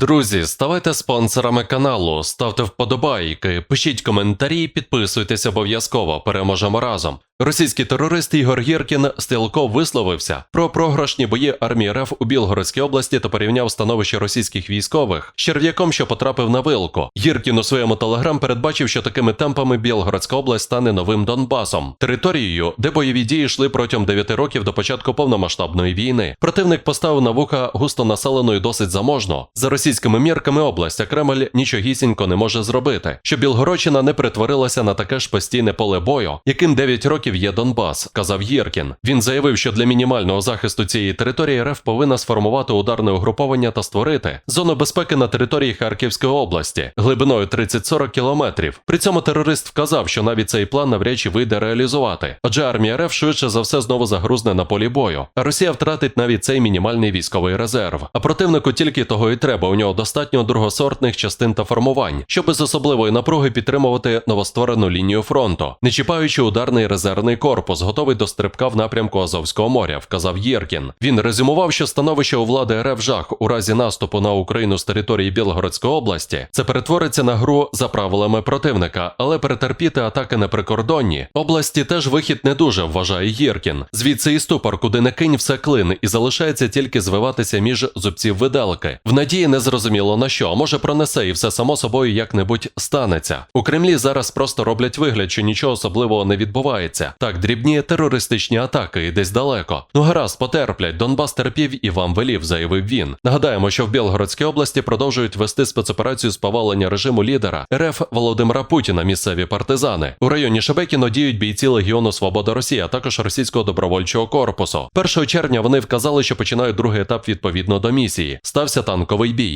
Друзі, ставайте спонсорами каналу, ставте вподобайки, пишіть коментарі, підписуйтесь обов'язково. Переможемо разом. Російський терорист Ігор Гіркін Стрілков висловився про програшні бої армії РФ у Білгородській області та порівняв становище російських військових з черв'яком, що потрапив на вилку. Гіркін у своєму телеграм передбачив, що такими темпами Білгородська область стане новим Донбасом, територією, де бойові дії йшли протягом 9 років до початку повномасштабної війни. Противник поставив на вуха густо населену і досить заможно. За російськими мірками область, а Кремль нічогісінько не може зробити, щоб Білгородщина не перетворилася на таке ж постійне поле бою, яким 9 років є Донбас, казав Єркін. Він заявив, що для мінімального захисту цієї території РФ повинна сформувати ударне угруповання та створити зону безпеки на території Харківської області глибиною 30-40 кілометрів. При цьому терорист вказав, що навіть цей план навряд чи вийде реалізувати, адже армія РФ швидше за все знову загрузне на полі бою. А Росія втратить навіть цей мінімальний військовий резерв. А противнику тільки того і треба. Нього достатньо другосортних частин та формувань, щоб без особливої напруги підтримувати новостворену лінію фронту, не чіпаючи ударний резервний корпус, готовий до стрибка в напрямку Азовського моря, вказав Єркін. Він резюмував, що становище у влади РФ жах у разі наступу на Україну з території Білгородської області. Це перетвориться на гру за правилами противника, але перетерпіти атаки на прикордонні області теж вихід не дуже, вважає Єркін. Звідси і ступор, куди не кинь все клин, і залишається тільки звиватися між зубців виделки. В надії не зрозуміло на що, може пронесе і все само собою як-небудь станеться. У Кремлі зараз просто роблять вигляд, що нічого особливого не відбувається. Так, дрібні терористичні атаки і десь далеко. Ну гаразд, потерплять. Донбас терпів і вам велів, заявив він. Нагадаємо, що в Білгородській області продовжують вести спецоперацію з повалення режиму лідера РФ Володимира Путіна. Місцеві партизани у районі Шебекіно діють бійці Легіону Свобода Росії, а також російського добровольчого корпусу. 1 червня вони вказали, що починають другий етап відповідно до місії. Стався танковий бій.